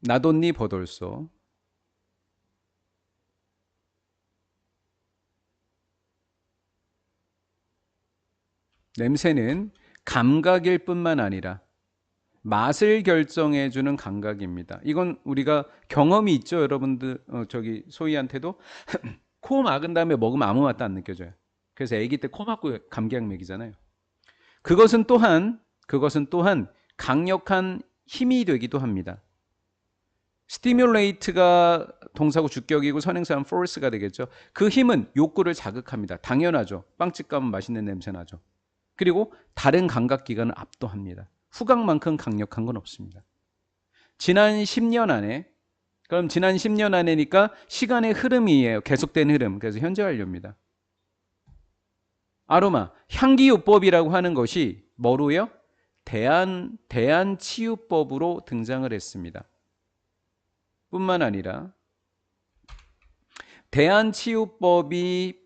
나돈니 버돌소 냄새는 감각일 뿐만 아니라 맛을 결정해 주는 감각입니다. 이건 우리가 경험이 있죠, 여러분들. 어, 저기 소희한테도 코 막은 다음에 먹으면 아무 맛도 안 느껴져요. 그래서 아기 때 코 막고 감기약 먹이잖아요. 그것은 또한 그것은 또한 강력한 힘이 되기도 합니다. 스티뮬레이트가 동사고 주격이고 선행사는 force가 되겠죠. 그 힘은 욕구를 자극합니다. 당연하죠. 빵집 가면 맛있는 냄새 나죠. 그리고 다른 감각 기관을 압도합니다. 후각만큼 강력한 건 없습니다. 지난 10년 안에 그럼 지난 10년 안에니까 시간의 흐름이에요. 계속된 흐름. 그래서 현재 완료입니다. 아로마 향기 요법이라고 하는 것이 뭐로요? 대한 대한 치유법으로 등장을 했습니다. 뿐만 아니라 대한 치유법이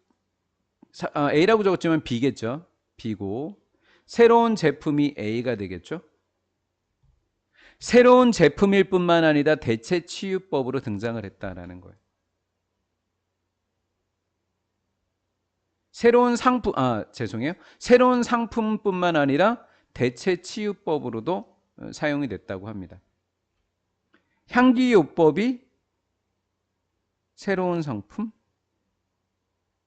아, A라고 적었지만 B겠죠. B고 새로운 제품이 A가 되겠죠. 새로운 제품일 뿐만 아니라 대체 치유법으로 등장을 했다라는 거예요. 새로운 상품 아 죄송해요. 새로운 상품뿐만 아니라 대체 치유법으로도 어, 사용이 됐다고 합니다. 향기요법이 새로운 상품?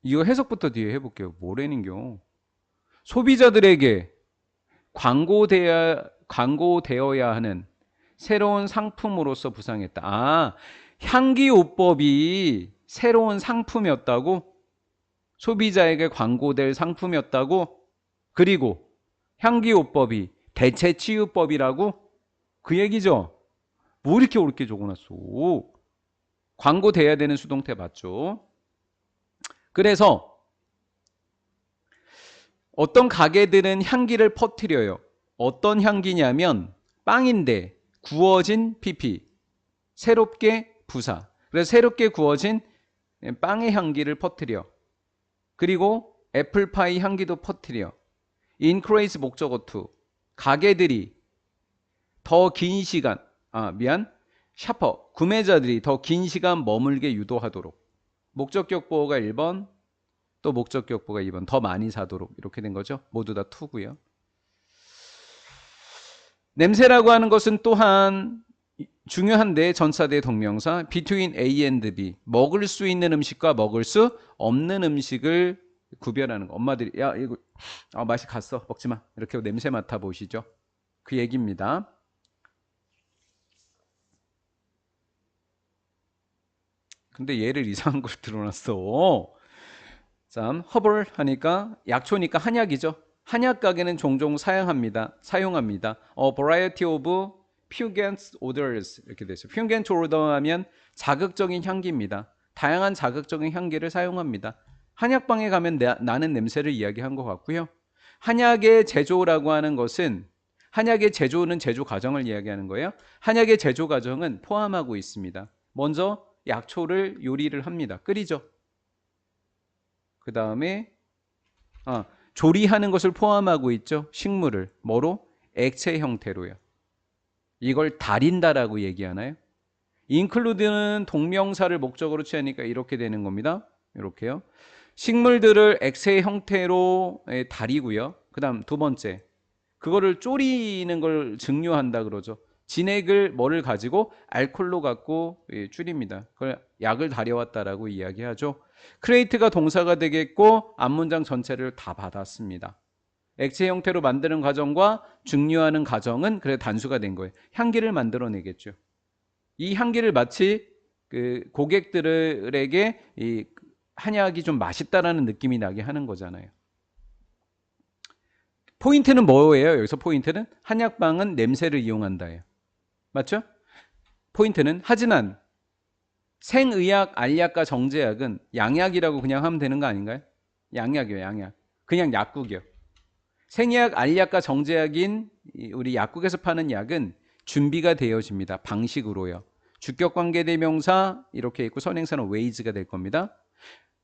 이거 해석부터 뒤에 해볼게요. 뭐라는겨? 소비자들에게 광고되어, 광고되어야 하는 새로운 상품으로서 부상했다. 아, 향기요법이 새로운 상품이었다고? 소비자에게 광고될 상품이었다고? 그리고 향기요법이 대체 치유법이라고? 그 얘기죠. 뭐 이렇게 옳게 적어놨어? 광고 돼야 되는 수동태 맞죠? 그래서 어떤 가게들은 향기를 퍼뜨려요. 어떤 향기냐면 빵인데 구워진 피피, 새롭게 부사. 그래서 새롭게 구워진 빵의 향기를 퍼뜨려. 그리고 애플파이 향기도 퍼뜨려. 인크레이스 목적어 투. 가게들이 더 긴 시간, 아, 미안. 샤퍼, 구매자들이 더 긴 시간 머물게 유도하도록. 목적격 보호가 1번, 또 목적격 보호가 2번. 더 많이 사도록. 이렇게 된 거죠. 모두 다 투고요. 냄새라고 하는 것은 또한 중요한데 전사대 동명사 between A and B 먹을 수 있는 음식과 먹을 수 없는 음식을 구별하는 거. 엄마들이 야 이거 아, 맛이 갔어 먹지 마 이렇게 냄새 맡아 보시죠. 그 얘기입니다. 근데 얘를 이상한 걸 들어놨어. 참 허블 하니까 약초니까 한약이죠. 한약 가게는 종종 사용합니다. 사용합니다. A variety of pungent odors 이렇게 되죠. pungent odor 하면 자극적인 향기입니다. 다양한 자극적인 향기를 사용합니다. 한약방에 가면 나, 나는 냄새를 이야기한 것 같고요. 한약의 제조라고 하는 것은 한약의 제조는 제조 과정을 이야기하는 거예요. 한약의 제조 과정은 포함하고 있습니다. 먼저 약초를 요리를 합니다. 끓이죠. 그 다음에 아, 조리하는 것을 포함하고 있죠. 식물을 뭐로? 액체 형태로요. 이걸 달인다라고 얘기하나요? include는 동명사를 목적으로 취하니까 이렇게 되는 겁니다. 이렇게요. 식물들을 액체 형태로 달이고요. 그다음 두 번째. 그거를 졸이는 걸 증류한다 그러죠. 진액을 뭐를 가지고 알콜로 갖고 예, 줄입니다. 그걸 약을 다려왔다라고 이야기하죠. 크레이트가 동사가 되겠고 앞문장 전체를 다 받았습니다. 액체 형태로 만드는 과정과 증류하는 과정은 그래 단수가 된 거예요. 향기를 만들어내겠죠. 이 향기를 마치 그 고객들에게 이 한약이 좀 맛있다라는 느낌이 나게 하는 거잖아요. 포인트는 뭐예요? 여기서 포인트는 한약방은 냄새를 이용한다예요. 맞죠? 포인트는 하지만 생의학, 알약과 정제약은 양약이라고 그냥 하면 되는 거 아닌가요? 양약이요, 양약. 그냥 약국이요. 생의학, 알약과 정제약인 우리 약국에서 파는 약은 준비가 되어집니다. 방식으로요. 주격 관계 대명사 이렇게 있고 선행사는 웨이즈가 될 겁니다.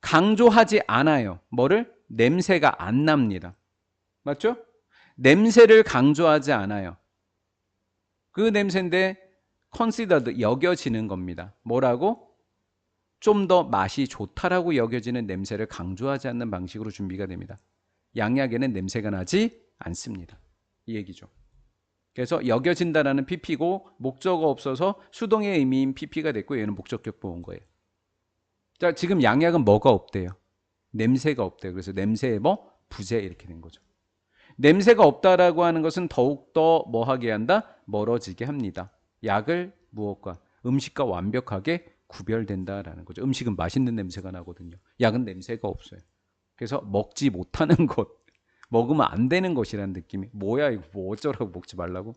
강조하지 않아요. 뭐를? 냄새가 안 납니다. 맞죠? 냄새를 강조하지 않아요. 그 냄새인데 considered 여겨지는 겁니다. 뭐라고? 좀 더 맛이 좋다라고 여겨지는 냄새를 강조하지 않는 방식으로 준비가 됩니다. 양약에는 냄새가 나지 않습니다. 이 얘기죠. 그래서 여겨진다라는 PP고 목적어 없어서 수동의 의미인 PP가 됐고 얘는 목적격 보온 거예요. 자, 지금 양약은 뭐가 없대요? 냄새가 없대요. 그래서 냄새의 뭐 부재 이렇게 된 거죠. 냄새가 없다라고 하는 것은 더욱더 뭐 하게 한다? 멀어지게 합니다. 약을 무엇과 음식과 완벽하게 구별된다라는 거죠. 음식은 맛있는 냄새가 나거든요. 약은 냄새가 없어요. 그래서 먹지 못하는 것, 먹으면 안 되는 것이라는 느낌이 뭐야 이거 뭐 어쩌라고 먹지 말라고